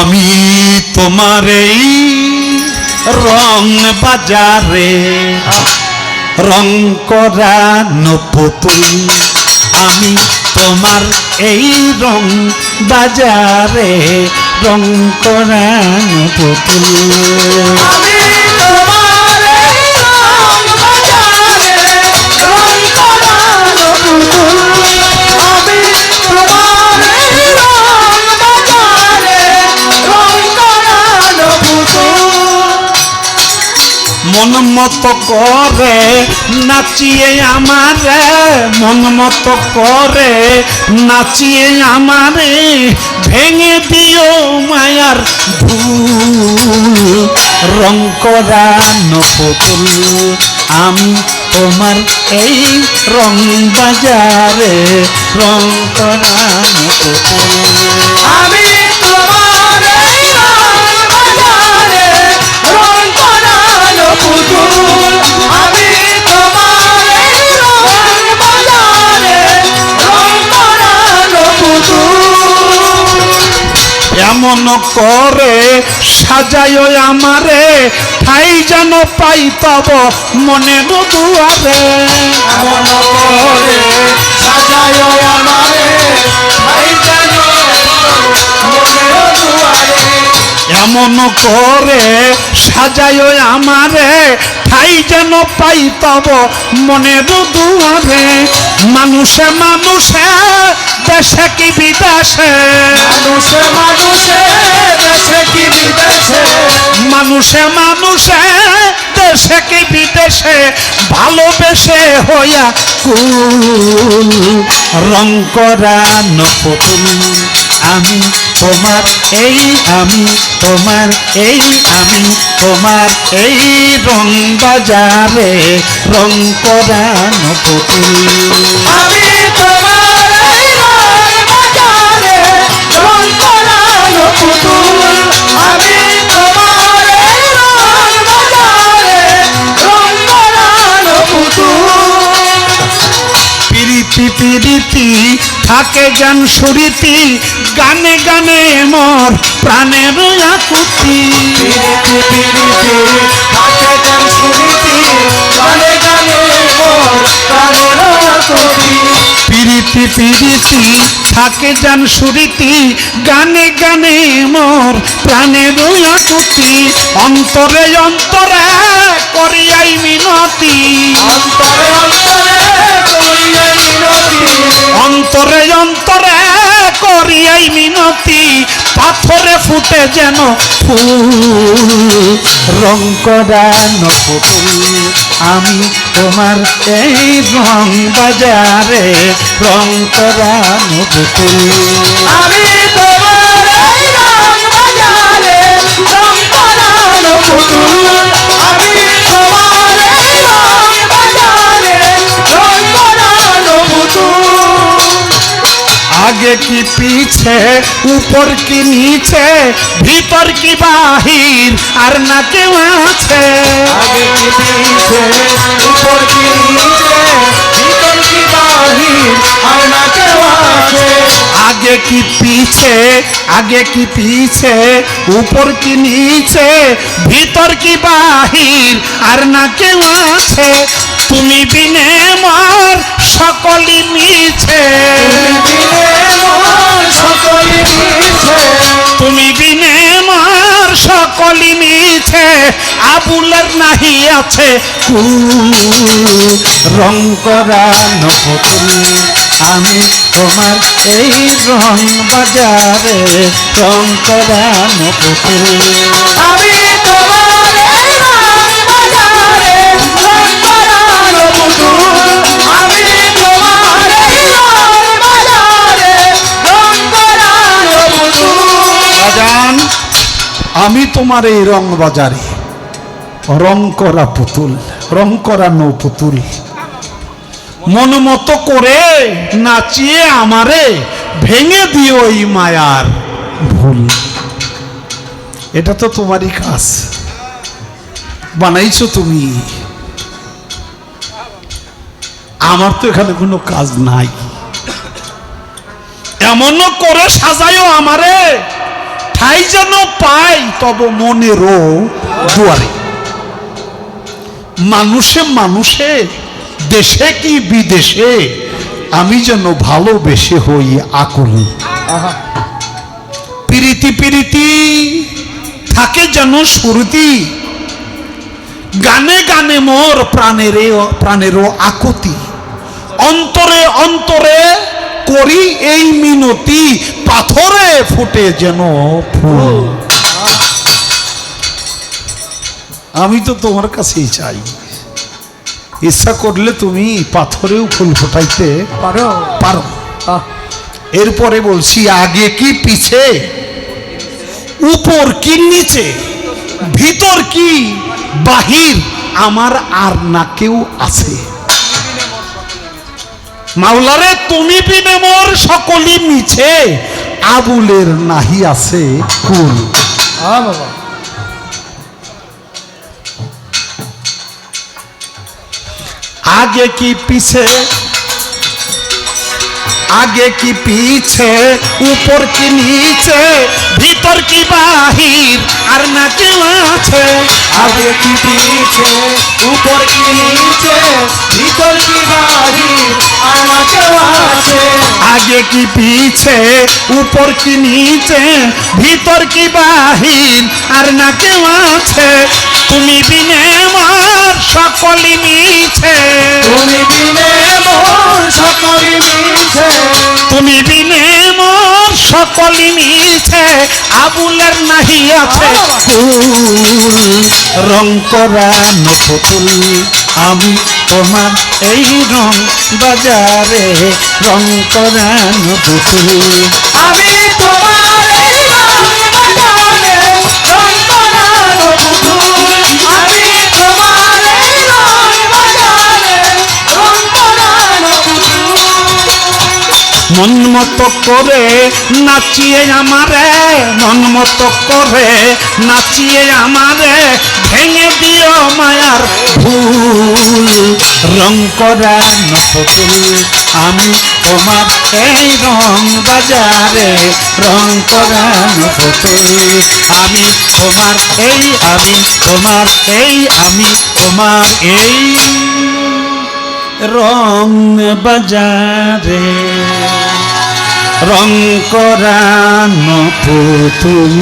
আমি তোমার এই রং বাজারে। রং করানো পুতুল, আমি তোমার এই রং বাজারে। রং করানো পুতুল। মতো করে, নাচিয়ে আমারে মন মতো করে, নাচিয়ে আমারে, ভেঙে দিও মায়ার ভুল রং করানো পুতুল, আমি তোমার এই রং বাজারে, রং করানো পুতুল। এমন করে সাজায় আমারে, ঠাই যেন পাই পাব মনে দুয়ারে। এমন করে সাজায় আমারে ভাই এমন করে সাজায় আমারে ঠাই যেন পাই পাব মনের দুয়ারে। মানুষে মানুষে দেশে কি বিদেশে? মানুষে মানুষে দেশে কি বিদেশে? মানুষে মানুষে দেশে কি বিদেশে? ভালোবেসে হইয়া কুল রং করানো পুতুল আমি তোমার এই আমি তোমার এই আমি তোমার এই রং বাজারে রং করানো পুতুল আমি থাকে গান সুরিতি গানে গানে মোর প্রাণের আকুতি। পিরিতি পিরিতি থাকে গান শুনিতি গানে গানে মোর প্রাণের আকুতি। পিরিতি পিরিতি থাকে গান সুরিতি গানে গানে মোর প্রাণের আকুতি। অন্তরে অন্তরে করিয়াই মিনতি। অন্তরে অন্তরে করিয়ে মিনতি। পাথরে ফুটে যেন ফুল। রং করান পুতুল আমি তোমার এই রং বাজারে রং করান পুতুল আমি আগে কি পিছে উপর কি নিচে ভিতর কি বাহির আর না কেউ আছে আগে কি পিছে উপর কি নিচে ভিতর কি বাহির আর না কেউ আছে আগে কি পিছে আগে কি পিছে উপর কি নিচে ভিতর কি বাহির আর না কেউ আছে তুমি বিনে মার সকলই আছে রং করা পুতুল আমি তোমার এই রং বাজারে রং করা পুতুল আমি তোমার এই রং বাজারে রং করানো পুতুল আমি তোমার এই রং বাজারে রং করানো পুতুল আমি তোমার এই রং বাজারে রং করা পুতুল রং করানো পুতুল। মন মতো করে নাচিয়ে আমারে ভেঙে দিও এই মায়ার ভুল। এটা তো তোমারই কাজ। বানাইছো তুমি। আমার তো এখানে কোনো কাজ নাই। এমন করে সাজায়ও আমারে। ঠাই যেন পাই তব মনেরও দুয়ারে। মানুষে মানুষে দেশে কি বিদেশে আমি যেন ভালোবেসে হই আকুল। প্রীতি প্রীতি থাকে যেন সুরতি। গানে গানে মোর প্রাণের প্রাণেরও আকুতি। অন্তরে অন্তরে করি এই মিনতি পাথরে ফুটে যেন ফুল। আমি তো তোমার কাছেই চাই। ইচ্ছা করলে তুমি পাথরেও ফুল ফোটাইতে পারো? পারো। এরপরে বলছি আগে কি পিছে? উপর কি নিচে? ভিতর কি? বাহির আমার আর না কেউ আছে। মাওলারে তুমি বিনে মোর সকলই মিছে। আবুলের নাহি আছে কুল। বাবা। আগে কি পিছে আগে কি পিছে উপর কি নিচে ভিতর কি বাহির আর না কেউ আছে আগে কি পিছে উপর কি নিচে ভিতর কি বাহির আর না কেউ আছে আগে কি পিছে উপর কি নিচে ভিতর কি বাহির আর না কেউ আছে তুমি বিনে আমার সকলই মিছে। তুমি বিনে মোর সকল মিছে। তুমি বিনে মোর সকলই মিছে। আবুলের নাহি আছে। ফুল রং পুতুল আমি তোমার এই রং বাজারে রং পুতুল আমি মন মতো করে নাচিয়ে আমারে মন মতো করে নাচিয়ে আমারে, ভেঙে দিও মায়ার ভুল রং করানো পুতুল আমি তোমার এই রং বাজারে। রং করানো পুতুল আমি তোমার এই, আমি তোমার এই, আমি তোমার এই। রং বাজারে রং করানো পুতুল।